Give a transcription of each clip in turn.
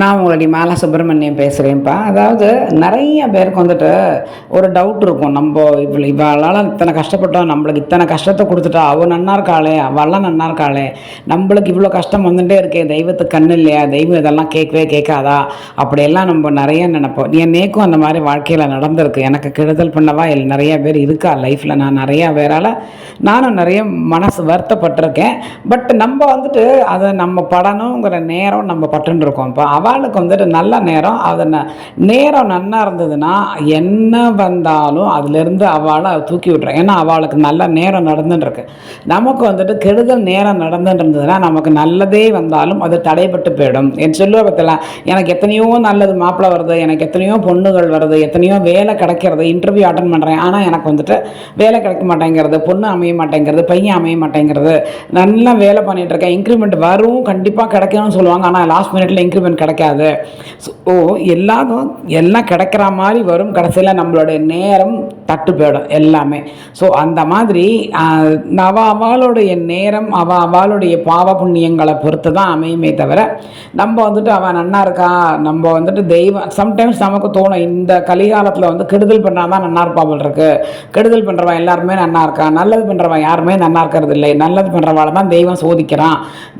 நான் உங்களுடைய மாலா சுப்பிரமணியம் பேசுகிறேன்ப்பா அதாவது நிறைய பேருக்கு வந்துட்டு ஒரு டவுட் இருக்கும். நம்ம இவ்வளோ இவளால் இத்தனை கஷ்டப்பட்டோம் நம்மளுக்கு இத்தனை கஷ்டத்தை கொடுத்துட்டா அவள் நன்னா இருக்காளே அவள்லாம் நன்னா இருக்காளே நம்மளுக்கு இவ்வளோ கஷ்டம் வந்துட்டே இருக்கே தெய்வத்துக்கு கண்ணு இல்லையா தெய்வம் இதெல்லாம் கேட்கவே கேட்காதா? அப்படியெல்லாம் நம்ம நிறைய நினைப்போம். என்னைக்கும் அந்த மாதிரி வாழ்க்கையில் நடந்திருக்கு. எனக்கு கெடுதல் பண்ணவா? இல்லை நிறைய பேர் இருக்கா லைஃப்பில் நான் நிறையா பேரால் நானும் நிறைய மனசு வருத்தப்பட்டிருக்கேன். பட் நம்ம வந்துட்டு அதை நம்ம படணுங்கிற நேரம் நம்ம பட்டுன்னு அவளுக்கு வந்துட்டு நல்ல நேரம் அதை ந- நேரம் நன்னா இருந்ததுன்னா என்ன வந்தாலும் அதுலேருந்து அவளை தூக்கி விட்றேன் ஏன்னா அவளுக்கு நல்ல நேரம் நடந்துட்டுருக்கு நமக்கு வந்துட்டு கெடுதல் நேரம் நடந்துட்டுருந்ததுன்னா நமக்கு நல்லதே வந்தாலும் அது தடைப்பட்டு போயிடும். என் சொல்லுவ பத்தில எனக்கு எத்தனையோ நல்லது மாப்பிள்ளை வருது எனக்கு எத்தனையோ பொண்ணுகள் வருது எத்தனையோ வேலை கிடைக்கிறது இன்டர்வியூ அட்டன் பண்ணுறேன் ஆனால் எனக்கு வந்துட்டு வேலை கிடைக்க மாட்டேங்கிறது பொண்ணு அமைய மாட்டேங்கிறது பையன் அமைய மாட்டேங்கிறது நல்லா வேலை பண்ணிட்டு இருக்கேன் இன்க்ரிமெண்ட் வரும் கண்டிப்பாக கிடைக்கணும்னு சொல்லுவாங்க. ஆனால் லாஸ்ட் மினிட்ல இன்க்ரிமெண்ட் கிடைக்காது. ஸோ எல்லாரும் எல்லாம் கிடைக்கிற மாதிரி வரும் கடைசியில் நம்மளுடைய நேரம் தட்டு போயிடும் எல்லாமே. ஸோ அந்த மாதிரி அவ அவளுடைய நேரம் அவ அவளுடைய பாவ புண்ணியங்களை பொறுத்து தான் அமையுமே தவிர நம்ம வந்துட்டு அவன் நன்னா இருக்கா? நம்ம வந்துட்டு தெய்வம் சம்டைம்ஸ் நமக்கு தோணும் இந்த கலிகாலத்தில் வந்து கெடுதல் பண்ணால் தான் நன்னா இருப்பாமல் இருக்கு. கெடுதல் பண்ணுறவன் எல்லாருமே நன்னா இருக்கா? நல்லது பண்ணுறவன் யாருமே நன்னா இருக்கிறது இல்லை நல்லது பண்ணுறவாள் தான் தெய்வம் சோதிக்கிறான்.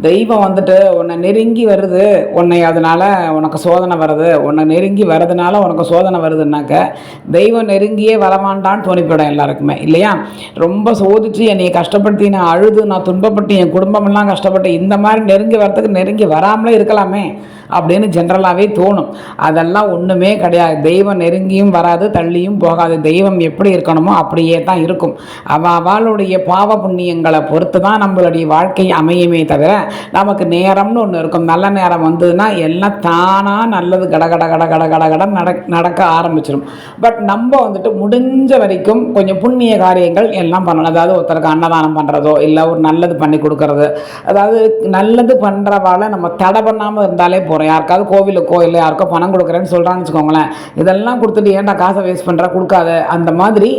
தெய்வம் வந்துட்டு உன்னை நெருங்கி வருது. உன்னை அதனால் உனக்கு சோதனை வருது. உன்னை நெருங்கி வரதுனால உனக்கு சோதனை வருதுன்னாக்க தெய்வம் நெருங்கியே வரமாண்டான்னு தோணிப்படும் எல்லாருக்குமே. இல்லையா? ரொம்ப சோதிச்சு என்னை கஷ்டப்படுத்தி நான் அழுது நான் துன்பப்பட்டு என் குடும்பமெல்லாம் கஷ்டப்பட்டு இந்த மாதிரி நெருங்கி வரத்துக்கு நெருங்கி வராமலே இருக்கலாமே. அப்படின்னு ஜென்ரலாகவே தோணும். அதெல்லாம் ஒன்றுமே கிடையாது. தெய்வம் நெருங்கியும் வராது தள்ளியும் போகாது. தெய்வம் எப்படி இருக்கணுமோ அப்படியே தான் இருக்கும். அவ அவளுடைய பாவ புண்ணியங்களை பொறுத்து தான் நம்மளுடைய வாழ்க்கை அமையுமே தவிர நமக்கு நேரம்னு ஒன்று இருக்கும். நல்ல நேரம் வந்ததுன்னா எல்லாம் தானாக நல்லது கட கட கட கட கட கட நடக் நடக்க ஆரம்பிச்சிடும் பட் நம்ம வந்துட்டு முடிஞ்ச வரைக்கும் கொஞ்சம் புண்ணிய காரியங்கள் எல்லாம் பண்ணணும். அதாவது ஒருத்தருக்கு அன்னதானம் பண்ணுறதோ இல்லை ஒரு நல்லது பண்ணி கொடுக்கறது. அதாவது நல்லது பண்ணுறவால நம்ம தடை பண்ணாமல் இருந்தாலே போதும். போகிறோம் யாருக்காவது கோவிலுக்கோ இல்லை யாருக்கோ பணம் கொடுக்குறேன்னு சொல்கிறான்னு வச்சுக்கோங்களேன். இதெல்லாம் கொடுத்துட்டு ஏன்டா காசை வேஸ்ட் பண்ணுற கொடுக்காத. அந்த மாதிரி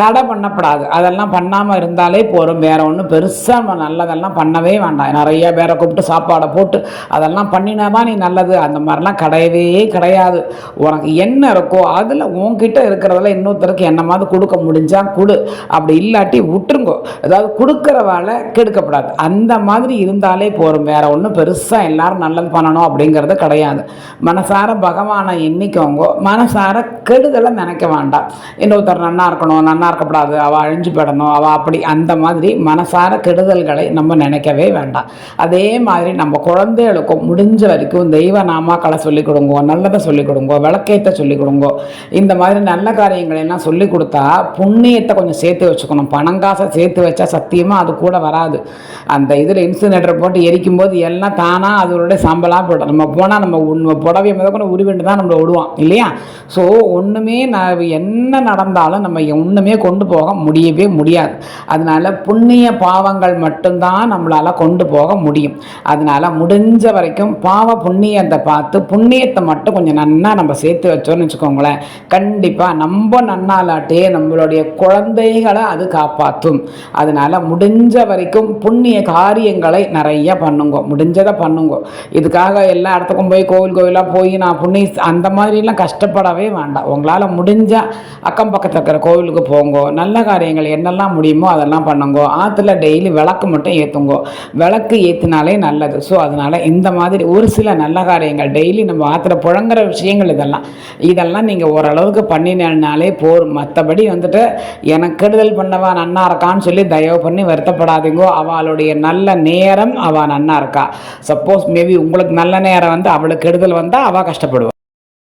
தடை பண்ணப்படாது. அதெல்லாம் பண்ணாமல் இருந்தாலே போகிறோம் வேறு ஒன்றும் பெருசாக நம்ம நல்லதெல்லாம் பண்ணவே வேண்டாம். நிறைய பேரை கூப்பிட்டு சாப்பாடை போட்டு அதெல்லாம் பண்ணினா தான் நீ நல்லது. அந்த மாதிரிலாம் கிடையவே கிடையாது. உனக்கு என்ன இருக்கோ அதில் உன்கிட்ட இருக்கிறதுல இன்னொருத்தருக்கு என்னமாவது கொடுக்க முடிஞ்சால் கொடு. அப்படி இல்லாட்டி விட்டுருங்கோ. அதாவது கொடுக்குறவால கெடுக்கப்படாது. அந்த மாதிரி இருந்தாலே போதும். வேறு ஒன்றும் பெருசாக எல்லாரும் நல்லது பண்ணணும் அப்படிங்கிறது கிடையாது. மனசார பகவானை எண்ணிக்கோங்க. மனசார கெடுதலை நினைக்க வேண்டாம். இன்னொருத்தர் நன்னா இருக்கணும் நன்னா இருக்கப்படாது அவள் அழிஞ்சு போயிடணும் அவள் அப்படி அந்த மாதிரி மனசார கெடுதல்களை நம்ம நினைக்கவே வேண்டாம். அதே மாதிரி நம்ம குழந்தைகளுக்கும் முடிஞ்ச வரைக்கும் தெய்வ நாமாக்களை சொல்லிக் கொடுங்கோ நல்லதை சொல்லிக் கொடுங்கோ விளக்கேற்ற சொல்லிக் கொடுங்கோ. இந்த மாதிரி நல்ல காரியங்களை எல்லாம் சொல்லி கொடுத்தா புண்ணியத்தை கொஞ்சம் சேர்த்து வச்சுக்கணும். பணங்காசை சேர்த்து வச்சா சத்தியமாக அது கூட வராது. அந்த இதில் இன்சுலேட்டர் போட்டு எரிக்கும் போது எல்லாம் தானாக அதோடைய சம்பளாக போட்டு நம்ம போனால் நம்ம உண்மை புடவையை முதற்கொண்டு கூட தான் நம்மளை விடுவோம் இல்லையா? ஸோ ஒன்றுமே நான் என்ன நடந்தாலும் நம்ம ஒன்றுமே கொண்டு போக முடியவே முடியாது. அதனால புண்ணிய பாவங்கள் மட்டும்தான் நம்மளால் கொண்டு போக முடியும். அதனால முடிஞ்ச வரைக்கும் பாவ புண்ணியத்தை பார்த்து புண்ணியத்தை மட்டும் கொஞ்சம் நன்னா நம்ம சேர்த்து வச்சோம்னு வச்சுக்கோங்களேன். கண்டிப்பாக நம்ம நன்னாலாட்டே நம்மளுடைய குழந்தைகளை அது காப்பாற்றும். அதனால் முடிஞ்ச வரைக்கும் புண்ணிய காரியங்களை நிறைய பண்ணுங்க முடிஞ்சதை பண்ணுங்க. இதுக்காக எல்லா இடத்துக்கும் போய் கோவில் கோவிலாக போய் நான் புண்ணிய அந்த மாதிரிலாம் கஷ்டப்படவே வேண்டாம். உங்களால் முடிஞ்ச அக்கம் பக்கத்தில் இருக்கிற கோவிலுக்கு போங்க. நல்ல காரியங்கள் என்னெல்லாம் முடியுமோ அதெல்லாம் பண்ணுங்கோ. ஆற்றுல டெய்லி விளக்கு மட்டும் ஏற்றுங்கோ விளக்கு ஏற்றினாலே நல்லது. ஸோ அதனால் இந்த மாதிரி ஒரு சில நல்ல காரியங்கள் டெய்லி நம்ம ஆற்றுல புழங்குற விஷயங்கள் இதெல்லாம். இதெல்லாம் நீங்கள் ஓரளவுக்கு பண்ணினாலே போரும் மற்றபடி வந்துட்டு எனக்கு கெடுதல் பண்ணவா நன்னா இருக்கான்னு சொல்லி தயவு பண்ணி வருத்தப்படாதீங்கோ. அவளுடைய நல்ல நேரம் அவள் நன்னா இருக்கா. சப்போஸ் மேபி உங்களுக்கு நல்ல நேரம் வந்து அவளுக்கு கெடுதல் வந்தால் அவள் கஷ்டப்படுவாள்